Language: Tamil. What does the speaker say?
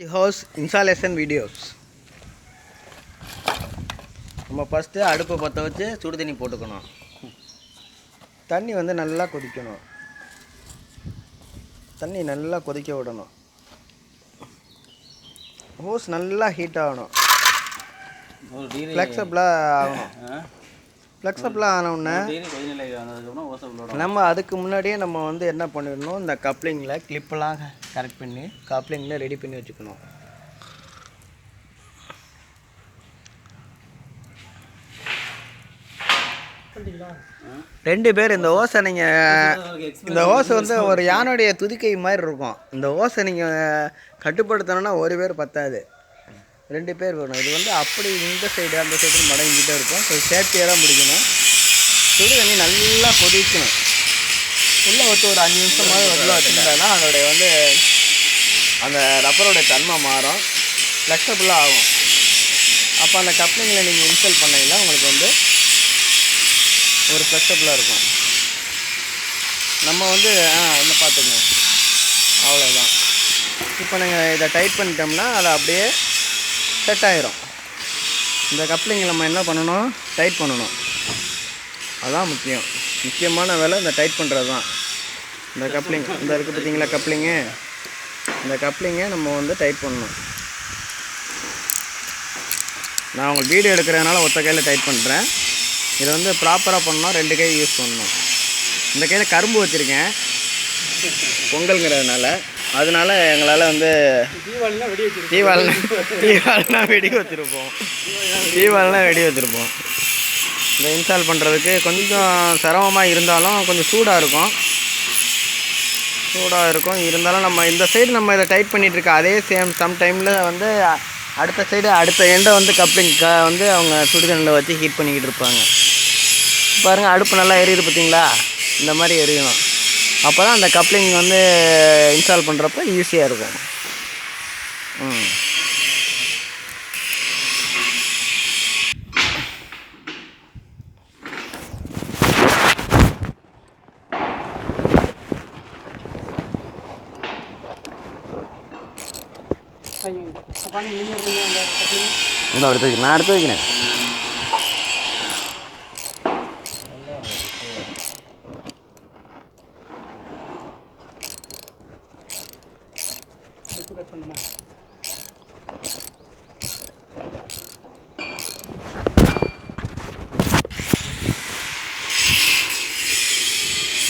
ஹவுஸ் இன்ஸ்டாலேஷன் வீடியோஸ் நம்ம ஃபஸ்ட்டு அடுப்பை பற்ற வச்சு சுடு தண்ணி போட்டுக்கணும். தண்ணி வந்து நல்லா கொதிக்கணும். தண்ணி நல்லா கொதிக்க விடணும். ஹோஸ் நல்லா ஹீட் ஆகணும். ஃப்ளெக்சபிளாக ஆகணும்? ஃப்ளெக்சபிளாக ஆனவுடனே நம்ம அதுக்கு முன்னாடியே நம்ம வந்து என்ன பண்ணிடணும் இந்த கப்ளிங்கில் கிளிப்பெல்லாம் கரெக்ட் பண்ணி கப்ளிங்கில் ரெடி பண்ணி வச்சுக்கணும். ரெண்டு பேர் இந்த ஓசை நீங்கள் இந்த ஓசை வந்து ஒரு யானையுடைய துதிக்கை மாதிரி இருக்கும். இந்த ஓசை நீங்கள் கட்டுப்படுத்தணும்னா ஒரு பேர் பத்தாது. ரெண்டு பேர் வேணும். இது வந்து அப்படி இந்த சைடு அந்த சைடு மடங்கிட்டே இருக்கும். ஸோ சேஃப்டியாக தான் முடிக்கணும். சுடு தண்ணி நல்லா கொதிக்கணும். உள்ளே வச்சு ஒரு அஞ்சு நிமிஷமாவது உள்ள வச்சுருந்தாங்கன்னா அதோடைய வந்து அந்த ரப்பரோட தன்மை மாறும். ஃப்ளெக்சபிளாக ஆகும். அப்போ அந்த கப்ளிங்கில் நீங்கள் இன்ஸ்டால் பண்ணீங்கன்னா உங்களுக்கு வந்து ஒரு ஃப்ளெக்சபிளாக இருக்கும். நம்ம வந்து ஆ என்ன பார்த்துங்க அவ்வளோதான் இப்போ நீங்கள் இதை டைட் பண்ணிட்டோம்னா அதை அப்படியே செட் ஆயிரும். இந்த கப்ளிங்கில் நம்ம என்ன பண்ணணும்? டைட் பண்ணணும். அதுதான் முக்கியம். முக்கியமான வேலை இந்த டைட் பண்ணுறது தான் இந்த கப்ளிங் இந்த இருக்குது பார்த்தீங்களா கப்ளிங்கு? இந்த கப்ளிங்கை நம்ம வந்து டைட் பண்ணணும். நான் உங்களுக்கு வீடியோ எடுக்கிறதுனால ஒத்த கையில் டைட் பண்ணுறேன் இதை வந்து ப்ராப்பராக பண்ணணும் ரெண்டு கை யூஸ் பண்ணணும். இந்த கையில் கரும்பு வச்சுருக்கேன். பொங்கல்ங்கிறதுனால. அதனால எங்களால் வந்து தீபாவளி தீபாவளினா வெடி வச்சுருப்போம். தீபாவளினா வெடி வச்சுருப்போம். இதை இன்ஸ்டால் பண்ணுறதுக்கு கொஞ்சம் சிரமமாக இருந்தாலும் கொஞ்சம் சூடாக இருக்கும். சூடாக இருக்கும். இருந்தாலும் நம்ம இந்த சைடு நம்ம இதை டைட் பண்ணிகிட்டு இருக்க அதே சேம் சம் டைமில் வந்து அடுத்த சைடு அடுத்த எண்டை வந்து கப்ளிங் க வந்து அவங்க சுடுதண்ணில் வச்சு ஹீட் பண்ணிக்கிட்டு இருப்பாங்க. பாருங்கள் அடுப்பு நல்லா எரியுது பார்த்தீங்களா? இந்த மாதிரி எரியணும். அப்போ தான் அந்த கப்ளிங் வந்து இன்ஸ்டால் பண்ணுறப்ப ஈஸியாக இருக்கும். ம். இந்த எடுத்து வைக்கிறேன் நான் எடுத்து வைக்கிறேன். கட் பண்ணுமா